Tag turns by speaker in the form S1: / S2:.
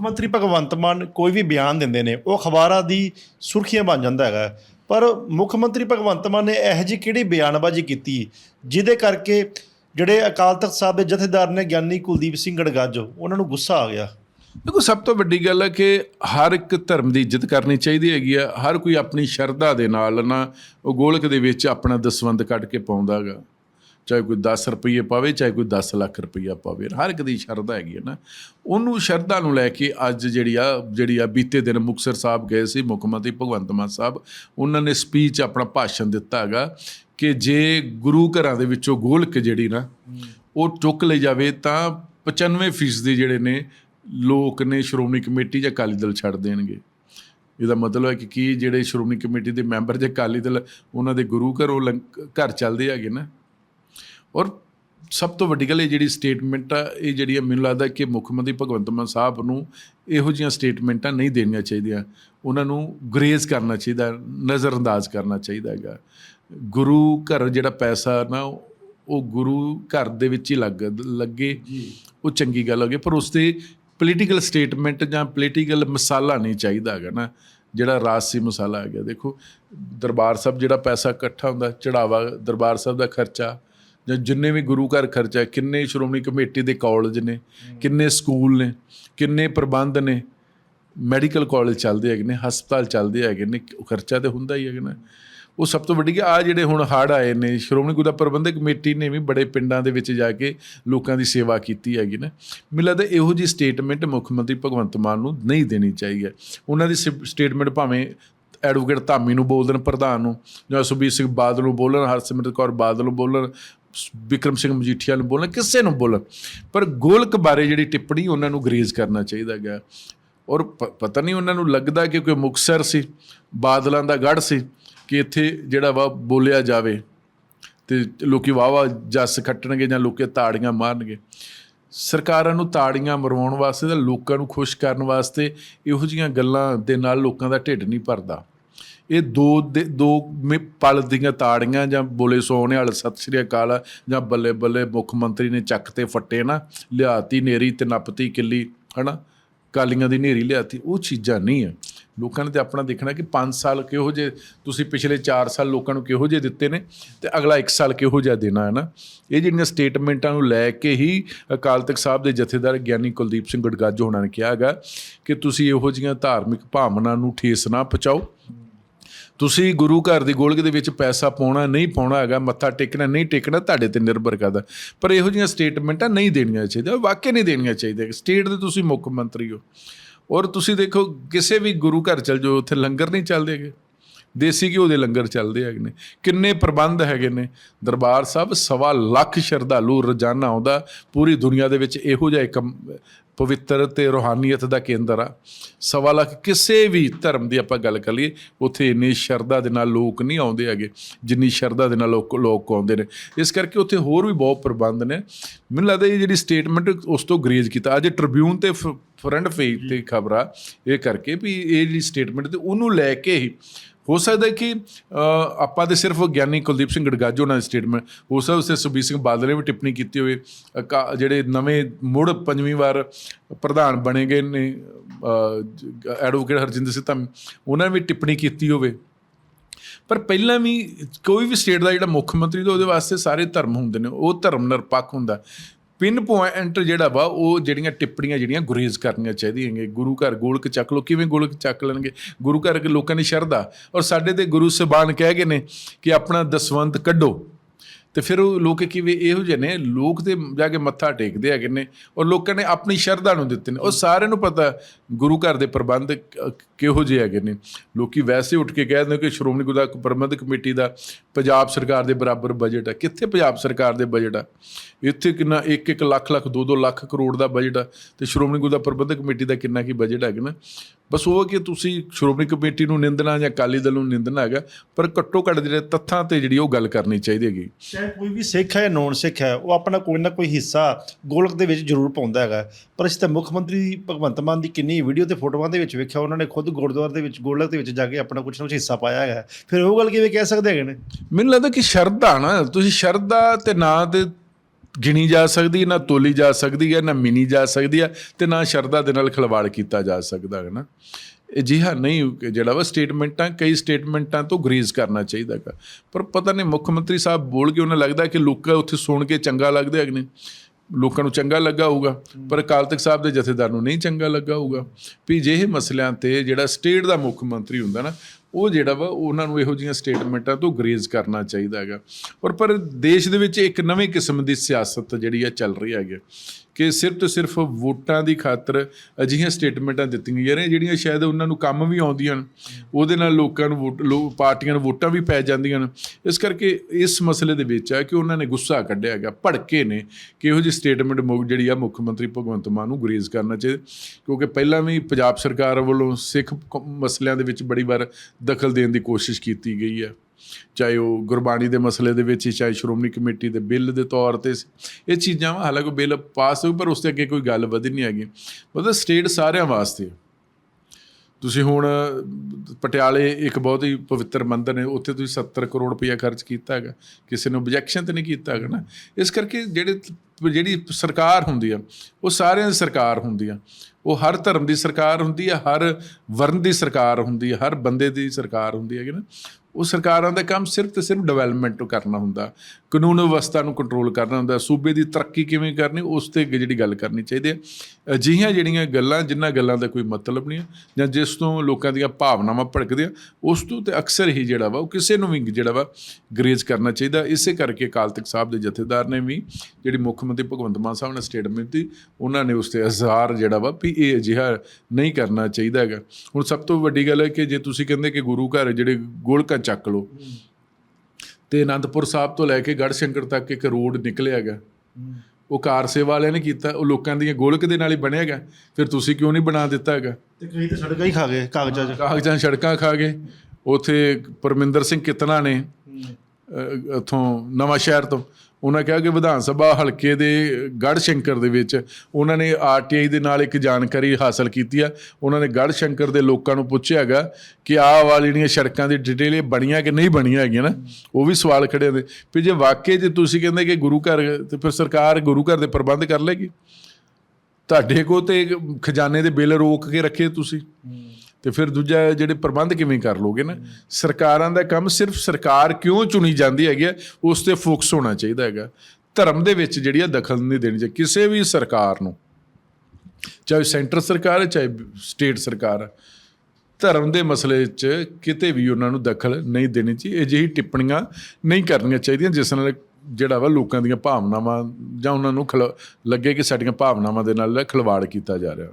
S1: ਮੁੱਖ ਮੰਤਰੀ ਭਗਵੰਤ ਮਾਨ ਕੋਈ ਵੀ ਬਿਆਨ ਦਿੰਦੇ ਨੇ, ਉਹ ਅਖਬਾਰਾਂ ਦੀ ਸੁਰਖੀਆਂ ਬਣ ਜਾਂਦਾ ਹੈਗਾ। ਪਰ ਮੁੱਖ ਮੰਤਰੀ ਭਗਵੰਤ ਮਾਨ ਨੇ ਇਹੋ ਜਿਹੀ ਕਿਹੜੀ ਬਿਆਨਬਾਜ਼ੀ ਕੀਤੀ? ਜਿਹਦੇ ਕਰਕੇ ਜਿਹੜੇ ਅਕਾਲ ਤਖਤ ਸਾਹਿਬ ਦੇ ਜਥੇਦਾਰ ਨੇ ਗਿਆਨੀ ਕੁਲਦੀਪ ਸਿੰਘ ਗੜਗੱਜ, ਉਹਨਾਂ ਨੂੰ ਗੁੱਸਾ ਆ ਗਿਆ।
S2: ਦੇਖੋ, ਸਭ ਤੋਂ ਵੱਡੀ ਗੱਲ ਹੈ ਕਿ ਹਰ ਇੱਕ ਧਰਮ ਦੀ ਇੱਜ਼ਤ ਕਰਨੀ ਚਾਹੀਦੀ ਹੈਗੀ ਆ। ਹਰ ਕੋਈ ਆਪਣੀ ਸ਼ਰਧਾ ਦੇ ਨਾਲ ਨਾ ਉਹ ਗੋਲਕ ਦੇ ਵਿੱਚ ਆਪਣਾ ਦਸਵੰਦ ਕੱਢ ਕੇ ਪਾਉਂਦਾਗਾ ਚਾਹੇ ਕੋਈ 10 ਰੁਪਏ ਪਾਵੇ, ਚਾਹੇ ਕੋਈ 10 ਲੱਖ ਰੁਪਈਆ ਪਾਵੇ। ਹਰ ਇੱਕ ਦੀ ਸ਼ਰਧਾ ਹੈਗੀ ਹੈ ਨਾ। ਉਹਨੂੰ ਸ਼ਰਧਾ ਨੂੰ ਲੈ ਕੇ ਅੱਜ ਜਿਹੜੀ ਆ ਜਿਹੜੀ ਆ ਬੀਤੇ ਦਿਨ ਮੁਕਤਸਰ ਸਾਹਿਬ ਗਏ ਸੀ, ਮੁੱਖ ਮੰਤਰੀ ਭਗਵੰਤ ਮਾਨ ਸਾਹਿਬ, ਉਹਨਾਂ ਨੇ ਸਪੀਚ ਆਪਣਾ ਭਾਸ਼ਣ ਦਿੱਤਾ ਹੈਗਾ ਕਿ ਜੇ ਗੁਰੂ ਘਰਾਂ ਦੇ ਵਿੱਚੋਂ ਗੋਲਕ ਜਿਹੜੀ ਨਾ, ਉਹ ਚੁੱਕ ਲਈ ਜਾਵੇ ਤਾਂ 95% ਦੇ ਜਿਹੜੇ ਨੇ, ਲੋਕ ਨੇ ਸ਼੍ਰੋਮਣੀ ਕਮੇਟੀ ਜਾਂ ਅਕਾਲੀ ਦਲ ਛੱਡ ਦੇਣਗੇ। ਇਹਦਾ ਮਤਲਬ ਹੈ ਕਿ ਕੀ ਜਿਹੜੇ ਸ਼੍ਰੋਮਣੀ ਕਮੇਟੀ ਦੇ ਮੈਂਬਰ ਜੇ ਅਕਾਲੀ ਦਲ, ਉਹਨਾਂ ਦੇ ਗੁਰੂ ਘਰੋਂ ਲੰਗ- ਘਰ ਚੱਲਦੇ ਹੈਗੇ ਨਾ ਔਰ ਸਭ ਤੋਂ ਵੱਡੀ ਗੱਲ ਇਹ ਜਿਹੜੀ ਸਟੇਟਮੈਂਟ ਆ ਇਹ ਜਿਹੜੀ ਆ ਮੈਨੂੰ ਲੱਗਦਾ ਕਿ ਮੁੱਖ ਮੰਤਰੀ ਭਗਵੰਤ ਮਾਨ ਸਾਹਿਬ ਨੂੰ ਇਹੋ ਜਿਹੀਆਂ ਸਟੇਟਮੈਂਟਾਂ ਨਹੀਂ ਦੇਣੀਆਂ ਚਾਹੀਦੀਆਂ। ਉਹਨਾਂ ਨੂੰ ਗਰੇਜ਼ ਕਰਨਾ ਚਾਹੀਦਾ ਨਜ਼ਰਅੰਦਾਜ਼ ਕਰਨਾ ਚਾਹੀਦਾ ਹੈਗਾ। ਗੁਰੂ ਘਰ ਜਿਹੜਾ ਪੈਸਾ ਨਾ ਉਹ ਗੁਰੂ ਘਰ ਦੇ ਵਿੱਚ ਹੀ ਲੱਗ ਲੱਗੇ। ਉਹ ਚੰਗੀ ਗੱਲ ਹੋ ਗਈ ਪਰ ਉਸ ਤੇ ਪੋਲੀਟੀਕਲ ਸਟੇਟਮੈਂਟ ਜਾਂ ਪੋਲੀਟੀਕਲ ਮਸਾਲਾ ਨਹੀਂ ਚਾਹੀਦਾ ਹੈਗਾ ਨਾ। ਜਿਹੜਾ ਰਾਜਸੀ ਮਸਾਲਾ ਹੈਗਾ ਦੇਖੋ ਦਰਬਾਰ ਸਾਹਿਬ ਜਿਹੜਾ ਪੈਸਾ ਇਕੱਠਾ ਹੁੰਦਾ ਚੜਾਵਾ ਦਰਬਾਰ ਸਾਹਿਬ ਦਾ ਖਰਚਾ ਜਾਂ ਜਿੰਨੇ ਵੀ ਗੁਰੂ ਘਰ ਖਰਚਾ ਕਿੰਨੇ ਸ਼੍ਰੋਮਣੀ ਕਮੇਟੀ ਦੇ ਕਾਲਜ ਨੇ, ਕਿੰਨੇ ਸਕੂਲ ਨੇ, ਕਿੰਨੇ ਪ੍ਰਬੰਧ ਨੇ, ਮੈਡੀਕਲ ਕਾਲਜ ਚੱਲਦੇ ਹੈਗੇ ਨੇ, ਹਸਪਤਾਲ ਚੱਲਦੇ ਹੈਗੇ ਨੇ, ਉਹ ਖਰਚਾ ਤੇ ਹੁੰਦਾ ਹੀ ਹੈਗਾ ਨਾ। ਉਹ ਸਭ ਤੋਂ ਵੱਡੀ ਆ ਜਿਹੜੇ ਹੁਣ ਹੜ੍ਹ ਆਏ ਨੇ, ਸ਼੍ਰੋਮਣੀ ਗੁਰਦੁਆਰਾ ਪ੍ਰਬੰਧਕ ਕਮੇਟੀ ਨੇ ਵੀ ਬੜੇ ਪਿੰਡਾਂ ਦੇ ਵਿੱਚ ਜਾ ਕੇ ਲੋਕਾਂ ਦੀ ਸੇਵਾ ਕੀਤੀ ਹੈਗੀ ਨਾ। ਮੈਨੂੰ ਲੱਗਦਾ ਇਹੋ ਜੀ ਸਟੇਟਮੈਂਟ ਮੁੱਖ ਮੰਤਰੀ ਭਗਵੰਤ ਮਾਨ ਨੂੰ ਨਹੀਂ ਦੇਣੀ ਚਾਹੀਦੀ ਹੈ। ਉਹਨਾਂ ਦੀ ਸਟੇਟਮੈਂਟ ਭਾਵੇਂ ਐਡਵੋਕੇਟ ਧਾਮੀ ਨੂੰ ਬੋਲ ਦੇਣ ਪ੍ਰਧਾਨ ਨੂੰ, ਜਾਂ ਸੁਬੀਰ ਸਿੰਘ ਬਾਦਲ ਨੂੰ ਬੋਲਣ, ਹਰਸਿਮਰਤ ਕੌਰ ਬਾਦਲ ਨੂੰ ਬੋਲਣ ਵਿਕਰਮ ਸਿੰਘ ਮਜੀਠੀਆ ਨੂੰ ਬੋਲਣ, ਕਿਸੇ ਨੂੰ ਬੋਲਣ। ਪਰ ਗੋਲਕ ਬਾਰੇ ਜਿਹੜੀ ਟਿੱਪਣੀ ਉਹਨਾਂ ਨੂੰ ਗਰੇਜ਼ ਕਰਨਾ ਚਾਹੀਦਾ ਗਿਆ ਔਰ ਪ- ਪਤਾ ਨਹੀਂ ਉਹਨਾਂ ਨੂੰ ਲੱਗਦਾ ਕਿ ਕੋਈ ਮੁਕਸਰ ਸੀ, ਬਾਦਲਾਂ ਦਾ ਗੜ ਸੀ, ਕਿ ਇੱਥੇ ਜਿਹੜਾ ਵਾ ਬੋਲਿਆ ਜਾਵੇ। ਤੇ ਲੋਕੀ ਵਾਵਾ ਜੱਸ ਖੱਟਣਗੇ ਜਾਂ ਲੋਕੇ ਤਾੜੀਆਂ ਮਾਰਨਗੇ। ਸਰਕਾਰਾਂ ਨੂੰ ਤਾੜੀਆਂ ਮਰਵਾਉਣ ਵਾਸਤੇ ਤੇ ਲੋਕਾਂ ਨੂੰ ਖੁਸ਼ ਕਰਨ ਵਾਸਤੇ ਇਹੋ ਜੀਆਂ ਗੱਲਾਂ ਦੇ ਨਾਲ ਲੋਕਾਂ ਦਾ ਢਿੱਡ ਨਹੀਂ ਭਰਦਾ। ਇਹ ਦੋ ਦੇ ਦੋ ਮੇ- ਪਲ ਦੀਆਂ ਤਾੜੀਆਂ ਜਾਂ ਬੋਲੇ ਸੋਹਣੇ ਵਾਲ ਸਤਿ ਸ੍ਰੀ ਅਕਾਲ, ਜਾਂ ਬੱਲੇ ਬੱਲੇ ਮੁੱਖ ਮੰਤਰੀ ਨੇ ਚੱਕ ਤੇ ਫੱਟੇ ਨਾ, ਲਿਆਤੀ ਨੇਰੀ ਤੇ ਨੱਪਤੀ ਕਿੱਲੀ, ਹਨਾ? ਕਾਲੀਆਂ ਦੀ ਨੇਰੀ ਲਿਆਤੀ, ਉਹ ਚੀਜ਼ਾਂ ਨਹੀਂ ਹੈ ਲੋਕਾਂ ਨੇ ਤੇ ਆਪਣਾ ਦੇਖਣਾ ਕਿ 5 ਸਾਲ ਕਿਹੋ ਜੇ ਤੁਸੀਂ ਪਿਛਲੇ 4 ਸਾਲ ਲੋਕਾਂ ਨੂੰ ਕਿਹੋ ਜੇ ਦਿੱਤੇ ਨੇ ਤੇ ਅਗਲਾ 1 ਸਾਲ ਕਿਹੋ ਜਿਹਾ ਦੇਣਾ ਹੈ ਨਾ ਇਹ ਜਿਹੜੀਆਂ ਸਟੇਟਮੈਂਟਾਂ ਨੂੰ ਲੈ ਕੇ ਹੀ ਅਕਾਲ ਤਖਤ ਸਾਹਿਬ ਦੇ ਜਥੇਦਾਰ ਗਿਆਨੀ ਕੁਲਦੀਪ ਸਿੰਘ ਗੜਗਾਜੋ ਹੋਣਾ ਨੇ ਕਿਹਾ ਹੈਗਾ ਕਿ ਤੁਸੀਂ ਇਹੋ ਜਿਹੀਆਂ ਧਾਰਮਿਕ ਭਾਵਨਾ ਨੂੰ ਠੇਸ ਨਾ ਪਹੁੰਚਾਓ। ਤੁਸੀਂ ਗੁਰੂ ਘਰ ਦੀ ਗੋਲਕ ਦੇ ਵਿੱਚ ਪੈਸਾ ਪਾਉਣਾ, ਨਹੀਂ ਪਾਉਣਾ ਹੈਗਾ, ਮੱਥਾ ਟੇਕਣਾ, ਨਹੀਂ ਟੇਕਣਾ, ਤੁਹਾਡੇ ਤੇ ਨਿਰਭਰ ਕਰਦਾ। ਪਰ ਇਹੋ ਜਿਹੀਆਂ ਸਟੇਟਮੈਂਟਾਂ ਨਹੀਂ ਦੇਣੀਆਂ ਚਾਹੀਦੀਆਂ ਵਾਕਿਆ ਨਹੀਂ ਦੇਣੀਆਂ ਚਾਹੀਦੀਆਂ। ਸਟੇਟ ਦੇ ਤੁਸੀਂ ਮੁੱਖ ਮੰਤਰੀ ਹੋ। ਔਰ ਤੁਸੀਂ ਦੇਖੋ, ਕਿਸੇ ਵੀ ਗੁਰੂ ਘਰ ਚਲ ਜਾਓ, ਉੱਥੇ ਲੰਗਰ ਨਹੀਂ ਚੱਲਦੇ ਹੈਗੇ। ਦੇਸੀ ਘਿਓ ਦੇ ਲੰਗਰ ਚੱਲਦੇ ਹੈਗੇ ਨੇ। ਕਿੰਨੇ ਪ੍ਰਬੰਧ ਹੈਗੇ ਨੇ। ਦਰਬਾਰ ਸਾਹਿਬ ਸਵਾ ਲੱਖ ਸ਼ਰਧਾਲੂ ਰੋਜ਼ਾਨਾ ਆਉਂਦਾ, ਪੂਰੀ ਦੁਨੀਆ ਦੇ ਵਿੱਚ ਇਹੋ ਜਿਹਾ ਇੱਕ ਪਵਿੱਤਰ ਤੇ ਰੋਹਾਨੀਅਤ ਦਾ ਕੇਂਦਰ ਆ। ਸਵਾ ਲੱਖ ਕਿਸੇ ਵੀ ਧਰਮ ਦੀ ਆਪਾਂ ਗੱਲ ਕਰ ਲਈਏ, ਉੱਥੇ ਇੰਨੀ ਸ਼ਰਧਾ ਦੇ ਨਾਲ ਲੋਕ ਨਹੀਂ ਆਉਂਦੇ ਹੈਗੇ, ਜਿੰਨੀ ਸ਼ਰਧਾ ਦੇ ਨਾਲ ਲੋਕ ਲੋਕ ਆਉਂਦੇ ਨੇ। ਇਸ ਕਰਕੇ ਉੱਥੇ ਹੋਰ ਵੀ ਬਹੁਤ ਪ੍ਰਬੰਧ ਨੇ। ਮੈਨੂੰ ਲੱਗਦਾ ਇਹ ਜਿਹੜੀ ਸਟੇਟਮੈਂਟ ਉਸ ਤੋਂ ਗਰੇਜ਼ ਕੀਤਾ। ਅੱਜ ਟ੍ਰਿਬਿਊਨ ਤੇ ਫਰੰਟ ਪੇਜ ਤੇ ਖਬਰ ਆ ਇਹ ਕਰਕੇ ਵੀ ਇਹ ਜਿਹੜੀ ਸਟੇਟਮੈਂਟ ਤੇ ਉਹਨੂੰ ਲੈ ਕੇ ਹੀ ਹੋ ਸਕਦਾ ਕਿ ਆਪਾਂ ਦੇ ਸਿਰਫ ਗਿਆਨੀ ਕੁਲਦੀਪ ਸਿੰਘ ਗੜਗਾਜੋ ਨਾਲ ਸਟੇਟਮੈਂਟ ਹੋ ਸਕਦਾ ਉਸੇ ਸੁਬੀਰ ਸਿੰਘ ਬਾਦਲ ਨੇ ਵੀ ਟਿੱਪਣੀ ਕੀਤੀ ਹੋਵੇ ਜਿਹੜੇ ਨਵੇਂ ਮੁੜ ਪੰਜਵੀਂ ਵਾਰ ਪ੍ਰਧਾਨ ਬਣੇ ਗਏ ਨੇ ਐਡਵੋਕੇਟ ਹਰਜਿੰਦਰ ਸਿੰਘ ਧਾਮੀ ਉਹਨਾਂ ਨੇ ਵੀ ਟਿੱਪਣੀ ਕੀਤੀ ਹੋਵੇ। ਪਰ ਪਹਿਲਾਂ ਵੀ ਕੋਈ ਵੀ ਸਟੇਟ ਦਾ ਜਿਹੜਾ ਮੁੱਖ ਮੰਤਰੀ ਦਾ ਉਹਦੇ ਵਾਸਤੇ ਸਾਰੇ ਧਰਮ ਹੁੰਦੇ ਨੇ ਉਹ ਧਰਮ ਨਿਰਪੱਖ ਹੁੰਦਾ। ਪਿੰਨ ਪੁਆਇੰਟ ਜਿਹੜਾ ਵਾ, ਉਹ ਜਿਹੜੀਆਂ ਟਿੱਪਣੀਆਂ ਜਿਹੜੀਆਂ ਗੁਰੇਜ਼ ਕਰਨੀਆਂ ਚਾਹੀਦੀਆਂ ਨੇ ਗੁਰੂ ਘਰ ਗੋਲਕ ਚੱਕ ਲੋ ਕਿਵੇਂ ਗੋਲਕ ਚੱਕ ਲੈਣਗੇ? ਗੁਰੂ ਘਰ ਕੇ ਲੋਕਾਂ ਦੀ ਸ਼ਰਧਾ। ਔਰ ਸਾਡੇ ਤੇ ਗੁਰੂ ਸਬਾਨ ਕਹਿ ਗਏ ਨੇ ਕਿ ਆਪਣਾ ਦਸਵੰਤ ਕੱਢੋ। ਤੇ ਫਿਰ ਉਹ ਲੋਕ ਕਿਵੇਂ ਇਹੋ ਜਿਹੇ ਨੇ, ਲੋਕ ਤੇ ਜਾ ਕੇ ਮੱਥਾ ਟੇਕਦੇ ਹੈਗੇ ਨੇ ਔਰ ਲੋਕਾਂ ਨੇ ਆਪਣੀ ਸ਼ਰਧਾ ਨੂੰ ਦਿੱਤੇ ਨੇ। ਉਹ ਸਾਰਿਆਂ ਨੂੰ ਪਤਾ ਗੁਰੂ ਘਰ ਦੇ ਪ੍ਰਬੰਧ ਕਿਹੋ ਜਿਹੇ ਹੈਗੇ ਨੇ। ਲੋਕੀ ਵੈਸੇ ਉੱਠ ਕੇ ਕਹਿ ਦਿੰਦੇ ਕਿ ਸ਼੍ਰੋਮਣੀ ਗੁਰਦੁਆਰਾ ਪ੍ਰਬੰਧਕ ਕਮੇਟੀ ਦਾ ਪੰਜਾਬ ਸਰਕਾਰ ਦੇ ਬਰਾਬਰ ਬਜਟ ਹੈ ਕਿੱਥੇ ਪੰਜਾਬ ਸਰਕਾਰ ਦੇ ਬਜਟ ਆ? ਇੱਥੇ ਕਿੰਨਾ 1-1 ਲੱਖ ਲੱਖ 2-2 ਲੱਖ ਕਰੋੜ ਦਾ ਬਜਟ ਆ। ਤੇ ਸ਼੍ਰੋਮਣੀ ਗੁਰਦੁਆਰਾ ਪ੍ਰਬੰਧਕ ਕਮੇਟੀ ਦਾ ਕਿੰਨਾ ਕੀ ਬਜਟ ਹੈਗਾ ਨਾ। ਬਸ ਉਹ ਕਿ ਤੁਸੀਂ ਸ਼੍ਰੋਮਣੀ ਕਮੇਟੀ ਨੂੰ ਨਿੰਦਣਾ ਜਾਂ ਅਕਾਲੀ ਦਲ ਨੂੰ ਨਿੰਦਣਾ ਹੈਗਾ ਪਰ ਘੱਟੋ ਘੱਟ ਜਿਹੜੇ ਤੱਥਾਂ ਤੇ ਜਿਹੜੀ ਉਹ ਗੱਲ ਕਰਨੀ ਚਾਹੀਦੀ ਹੈਗੀ।
S1: ਚਾਹੇ ਕੋਈ ਵੀ ਸਿੱਖ ਹੈ ਜਾਂ ਨੌਨ ਸਿੱਖ ਹੈ ਉਹ ਆਪਣਾ ਕੋਈ ਨਾ ਕੋਈ ਹਿੱਸਾ ਗੋਲਕ ਦੇ ਵਿੱਚ ਜ਼ਰੂਰ ਪਾਉਂਦਾ ਹੈਗਾ। ਪਰ ਇਸ ਤੇ ਮੁੱਖ ਮੰਤਰੀ ਭਗਵੰਤ ਮਾਨ ਦੀ ਕਿੰਨੀ ਵੀਡੀਓ ਤੇ ਫੋਟੋਆਂ ਦੇ ਵਿੱਚ ਵੇਖਿਆ ਉਹਨਾਂ ਨੇ ਖੁਦ ਗੁਰਦੁਆਰੇ ਦੇ ਵਿੱਚ ਗੋਲਕ ਦੇ ਵਿੱਚ ਜਾ ਕੇ ਆਪਣਾ ਕੁਝ ਨਾ ਕੁਝ ਹਿੱਸਾ ਪਾਇਆ ਹੈਗਾ। ਫਿਰ ਉਹ ਗੱਲ ਕਿਵੇਂ ਕਹਿ ਸਕਦੇ ਹੈਗੇ ਨੇ?
S2: ਮੈਨੂੰ ਲੱਗਦਾ ਕਿ ਸ਼ਰਧਾ ਨਾ ਤੁਸੀਂ ਸ਼ਰਧਾ ਤੇ ਨਾਂ ਦੇ ਗਿਣੀ ਜਾ ਸਕਦੀ ਨਾ ਤੋਲੀ ਜਾ ਸਕਦੀ ਹੈ, ਨਾ ਮਿਨੀ ਜਾ ਸਕਦੀ ਹੈ ਤੇ ਨਾ ਸ਼ਰਧਾ ਦੇ ਨਾਲ ਖਿਲਵਾੜ ਕੀਤਾ ਜਾ ਸਕਦਾ ਹੈ ਨਾ। ਅਜਿਹਾ ਨਹੀਂ, ਜਿਹੜਾ ਵਾ ਸਟੇਟਮੈਂਟਾਂ ਕਈ ਸਟੇਟਮੈਂਟਾਂ ਤੋਂ ਗਰੀਜ਼ ਕਰਨਾ ਚਾਹੀਦਾ ਹੈਗਾ। ਪਰ ਪਤਾ ਨਹੀਂ, ਮੁੱਖ ਮੰਤਰੀ ਸਾਹਿਬ ਬੋਲ ਕੇ ਉਹਨਾਂ ਲੱਗਦਾ ਕਿ ਲੋਕਾਂ ਉੱਥੇ ਸੁਣ ਕੇ ਚੰਗਾ ਲੱਗਦੇ ਹੈ ਕਿ ਲੋਕਾਂ ਨੂੰ ਚੰਗਾ ਲੱਗਾ ਹੋਊਗਾ, ਪਰ ਅਕਾਲ ਤਖਤ ਸਾਹਿਬ ਦੇ ਜਥੇਦਾਰ ਨੂੰ ਨਹੀਂ ਚੰਗਾ ਲੱਗਾ ਹੋਊਗਾ। ਵੀ ਜਿਹੇ ਮਸਲਿਆਂ ਤੇ ਜਿਹੜਾ ਸਟੇਟ ਦਾ ਮੁੱਖ ਮੰਤਰੀ ਹੁੰਦਾ ਨਾ ਉਹ ਜਿਹੜਾ ਵਾ, ਉਹਨਾਂ ਨੂੰ ਇਹੋ ਜਿਹੀਆਂ ਸਟੇਟਮੈਂਟਾਂ ਤੋਂ ਗਰੇਜ਼ ਕਰਨਾ ਚਾਹੀਦਾ ਹੈਗਾ। ਔਰ ਪਰ ਦੇਸ਼ ਦੇ ਵਿੱਚ ਇੱਕ ਨਵੀਂ ਕਿਸਮ ਦੀ ਸਿਆਸਤ ਜਿਹੜੀ ਆ ਚੱਲ ਰਹੀ ਹੈਗੀ। ਕਿ ਸਿਰਫ ਤੇ ਸਿਰਫ ਵੋਟਾਂ ਦੀ ਖਾਤਰ ਅਜਿਹੀਆਂ ਸਟੇਟਮੈਂਟਾਂ ਦਿੱਤੀਆਂ ਜਾ ਰਹੀਆਂ ਜਿਹੜੀਆਂ ਸ਼ਾਇਦ ਉਹਨਾਂ ਨੂੰ ਕੰਮ ਵੀ ਆਉਂਦੀਆਂ ਹਨ। ਉਹਦੇ ਨਾਲ ਲੋਕਾਂ ਨੂੰ ਵੋਟ, ਲੋ, ਪਾਰਟੀਆਂ ਨੂੰ ਵੋਟਾਂ ਵੀ ਪੈ ਜਾਂਦੀਆਂ ਹਨ। ਇਸ ਕਰਕੇ ਇਸ ਮਸਲੇ ਦੇ ਵਿੱਚ ਆ ਕਿ ਉਹਨਾਂ ਨੇ ਗੁੱਸਾ ਕੱਢਿਆ ਗਿਆ ਭੜਕੇ ਨੇ ਕਿ ਇਹੋ ਜਿਹੀ ਸਟੇਟਮੈਂਟ ਮੁੱਖ, ਜਿਹੜੀ ਆ ਮੁੱਖ ਮੰਤਰੀ ਭਗਵੰਤ ਮਾਨ ਨੂੰ ਗਰੇਜ਼ ਕਰਨਾ ਚਾਹੀਦਾ ਕਿਉਂਕਿ ਪਹਿਲਾਂ ਵੀ ਪੰਜਾਬ ਸਰਕਾਰ ਵੱਲੋਂ ਸਿੱਖ ਕ- ਮਸਲਿਆਂ ਦੇ ਵਿੱਚ ਬੜੀ ਵਾਰ ਦਖਲ ਦੇਣ ਦੀ ਕੋਸ਼ਿਸ਼ ਕੀਤੀ ਗਈ ਹੈ। ਚਾਹੇ ਉਹ ਗੁਰਬਾਣੀ ਦੇ ਮਸਲੇ ਦੇ ਵਿੱਚ ਹੀ, ਚਾਹੇ ਸ਼੍ਰੋਮਣੀ ਕਮੇਟੀ ਦੇ ਬਿੱਲ ਦੇ ਤੌਰ ਤੇ ਸੀ। ਇਹ ਚੀਜ਼ਾਂ ਵਾ ਹਾਲਾਂਕਿ ਬਿੱਲ ਪਾਸ ਹੋਈ ਪਰ ਉਸ ਤੇ ਅੱਗੇ ਕੋਈ ਗੱਲ ਵਧੀ ਨਹੀਂ ਹੈਗੀ। ਮਤਲਬ ਸਟੇਟ ਸਾਰਿਆਂ ਵਾਸਤੇ ਹੈ। ਤੁਸੀਂ ਹੁਣ ਪਟਿਆਲੇ ਇੱਕ ਬਹੁਤ ਹੀ ਪਵਿੱਤਰ ਮੰਦਿਰ ਨੇ ਉੱਥੇ ਤੁਸੀਂ 70 ਕਰੋੜ ਰੁਪਇਆ ਖਰਚ ਕੀਤਾ ਹੈਗਾ। ਕਿਸੇ ਨੇ ਆਬਜੈਕਸ਼ਨ ਤੇ ਨਹੀਂ ਕੀਤਾ ਹੈਗਾ ਨਾ। ਇਸ ਕਰਕੇ ਜਿਹੜੇ ਜਿਹੜੀ ਸਰਕਾਰ ਹੁੰਦੀ ਆ ਉਹ ਸਾਰਿਆਂ ਦੀ ਸਰਕਾਰ ਹੁੰਦੀ ਆ। ਉਹ ਹਰ ਧਰਮ ਦੀ ਸਰਕਾਰ ਹੁੰਦੀ ਆ ਹਰ ਵਰਨ ਦੀ ਸਰਕਾਰ ਹੁੰਦੀ ਆ ਹਰ ਬੰਦੇ ਦੀ ਸਰਕਾਰ ਹੁੰਦੀ ਹੈਗੀ ਨਾ। ਉਹ ਸਰਕਾਰਾਂ ਦਾ ਕੰਮ ਸਿਰਫ ਤੇ ਸਿਰਫ ਡਿਵੈਲਪਮੈਂਟ ਕਰਨਾ ਹੁੰਦਾ। ਕਾਨੂੰਨ ਵਿਵਸਥਾ ਨੂੰ ਕੰਟਰੋਲ ਕਰਨਾ ਹੁੰਦਾ ਸੂਬੇ ਦੀ ਤਰੱਕੀ ਕਿਵੇਂ ਕਰਨੀ, ਉਸ ਤੇ ਅੱਗੇ ਜਿਹੜੀ ਗੱਲ ਕਰਨੀ ਚਾਹੀਦੀ ਹੈ। ਅਜਿਹੀਆਂ ਜਿਹੜੀਆਂ ਗੱਲਾਂ, ਜਿਨ੍ਹਾਂ ਗੱਲਾਂ ਦਾ ਕੋਈ ਮਤਲਬ ਨਹੀਂ ਜਾਂ ਜਿਸ ਤੋਂ ਲੋਕਾਂ ਦੀਆਂ ਭਾਵਨਾਵਾਂ ਭੜਕਦੀਆਂ, ਉਸ ਤੋਂ ਤੇ ਅਕਸਰ ਹੀ ਜਿਹੜਾ ਵਾ, ਉਹ ਕਿਸੇ ਨੂੰ ਵੀ ਜਿਹੜਾ ਵਾ ਗਰੇਜ਼ ਕਰਨਾ ਚਾਹੀਦਾ। ਇਸੇ ਕਰਕੇ ਅਕਾਲ ਤਖਤ ਸਾਹਿਬ ਦੇ ਜਥੇਦਾਰ ਨੇ ਵੀ ਜਿਹੜੀ ਮੁੱਖ ਮੰਤਰੀ ਭਗਵੰਤ ਮਾਨ ਸਾਹਿਬ ਨੇ ਸਟੇਟਮੈਂਟ ਦਿੱਤੀ, ਉਹਨਾਂ ਨੇ ਉਸ ਤੇ ਇਜ਼ਹਾਰ ਜਿਹੜਾ ਵਾ ਵੀ ਇਹ ਅਜਿਹਾ ਨਹੀਂ ਕਰਨਾ ਚਾਹੀਦਾ ਹੈਗਾ। ਹੁਣ ਸਭ ਤੋਂ ਵੱਡੀ ਗੱਲ ਹੈ ਕਿ ਜੇ ਤੁਸੀਂ ਕਹਿੰਦੇ ਕਿ ਗੁਰੂ ਘਰ ਜਿਹੜੇ ਗੋਲਕਾਂ ਚੱਕ ਲਓ ਤੇ ਆਨੰਦਪੁਰ ਸਾਹਿਬ ਤੋਂ ਲੈ ਕੇ ਗੜ੍ਹਸ਼ੰਕਰ ਤੱਕ ਇੱਕ ਰੋਡ ਨਿਕਲਿਆ ਹੈਗਾ। ਉਹ ਕਾਰ ਸੇਵਾ ਵਾਲਿਆਂ ਨੇ ਕੀਤਾ ਉਹ ਲੋਕਾਂ ਦੀਆਂ ਗੋਲਕ ਦੇ ਨਾਲ ਹੀ ਬਣਿਆ ਹੈਗਾ। ਫਿਰ ਤੁਸੀਂ ਕਿਉਂ ਨਹੀਂ ਬਣਾ ਦਿੱਤਾ ਹੈਗਾ?
S1: ਤੇ ਕਈ ਤਾਂ ਸੜਕਾਂ ਹੀ ਖਾ ਗਏ ਕਾਗਜ਼ਾਂ 'ਚ।
S2: ਕਾਗਜ਼ਾਂ ਸੜਕਾਂ ਖਾ ਗਏ। ਉਥੇ ਪਰਮਿੰਦਰ ਸਿੰਘ ਕਿਤਨਾ ਨੇ ਉੱਥੋਂ ਨਵਾਂ ਸ਼ਹਿਰ ਤੋਂ। ਉਹਨਾਂ ਕਿਹਾ ਕਿ ਵਿਧਾਨ ਸਭਾ ਹਲਕੇ ਦੇ ਗੜ੍ਹਸ਼ੰਕਰ ਦੇ ਵਿੱਚ ਉਹਨਾਂ ਨੇ ਆਰਟੀਆਈ ਦੇ ਨਾਲ ਇੱਕ ਜਾਣਕਾਰੀ ਹਾਸਲ ਕੀਤੀ ਆ। ਉਹਨਾਂ ਨੇ ਗੜ੍ਹਸ਼ੰਕਰ ਦੇ ਲੋਕਾਂ ਨੂੰ ਪੁੱਛਿਆ ਹੈਗਾ ਕਿ ਆਹ ਵਾਲੀਆਂ ਸੜਕਾਂ ਦੀ ਡਿਟੇਲ ਇਹ ਬਣੀਆਂ ਕਿ ਨਹੀਂ ਬਣੀਆਂ ਹੈਗੀਆਂ ਨਾ? ਉਹ ਵੀ ਸਵਾਲ ਖੜੇ ਹੁੰਦੇ। ਵੀ ਜੇ ਵਾਕਈ ਜੇ ਤੁਸੀਂ ਕਹਿੰਦੇ ਕਿ ਗੁਰੂ ਘਰ, ਤੇ ਫਿਰ ਸਰਕਾਰ ਗੁਰੂ ਘਰ ਦੇ ਪ੍ਰਬੰਧ ਕਰ ਲੇਗੀ ਤੁਹਾਡੇ ਕੋਲ ਤੇ ਖਜ਼ਾਨੇ ਦੇ ਬਿੱਲ ਰੋਕ ਕੇ ਰੱਖੇ ਤੁਸੀਂ। ਤੇ ਫਿਰ ਦੂਜਾ ਜਿਹੜੇ ਪ੍ਰਬੰਧ ਕਿਵੇਂ ਕਰ ਲੋਗੇ ਨਾ ਸਰਕਾਰਾਂ ਦਾ ਕੰਮ ਸਿਰਫ ਸਰਕਾਰ ਕਿਉਂ ਚੁਣੀ ਜਾਂਦੀ ਹੈਗੀ ਆ, ਉਸ ਤੇ ਫੋਕਸ ਹੋਣਾ ਚਾਹੀਦਾ ਹੈਗਾ। ਧਰਮ ਦੇ ਵਿੱਚ ਜਿਹੜੀ ਆ ਦਖਲ ਨਹੀਂ ਦੇਣੀ ਚਾਹੀਦੀ ਕਿਸੇ ਵੀ ਸਰਕਾਰ ਨੂੰ ਚਾਹੇ ਸੈਂਟਰ ਸਰਕਾਰ ਹੈ ਚਾਹੇ ਸਟੇਟ ਸਰਕਾਰ ਹੈ ਧਰਮ ਦੇ ਮਸਲੇ 'ਚ ਕਿਤੇ ਵੀ ਉਹਨਾਂ ਨੂੰ ਦਖਲ ਨਹੀਂ ਦੇਣੀ ਚਾਹੀਦੀ ਅਜਿਹੀ ਟਿੱਪਣੀਆਂ ਨਹੀਂ ਕਰਨੀਆਂ ਚਾਹੀਦੀਆਂ ਜਿਸ ਨਾਲ ਜਿਹੜਾ ਵਾ ਲੋਕਾਂ ਦੀਆਂ ਭਾਵਨਾਵਾਂ ਜਾਂ ਉਹਨਾਂ ਨੂੰ ਖਿਲ- ਲੱਗੇ ਕਿ ਸਾਡੀਆਂ ਭਾਵਨਾਵਾਂ ਦੇ ਨਾਲ ਖਿਲਵਾੜ ਕੀਤਾ ਜਾ ਰਿਹਾ।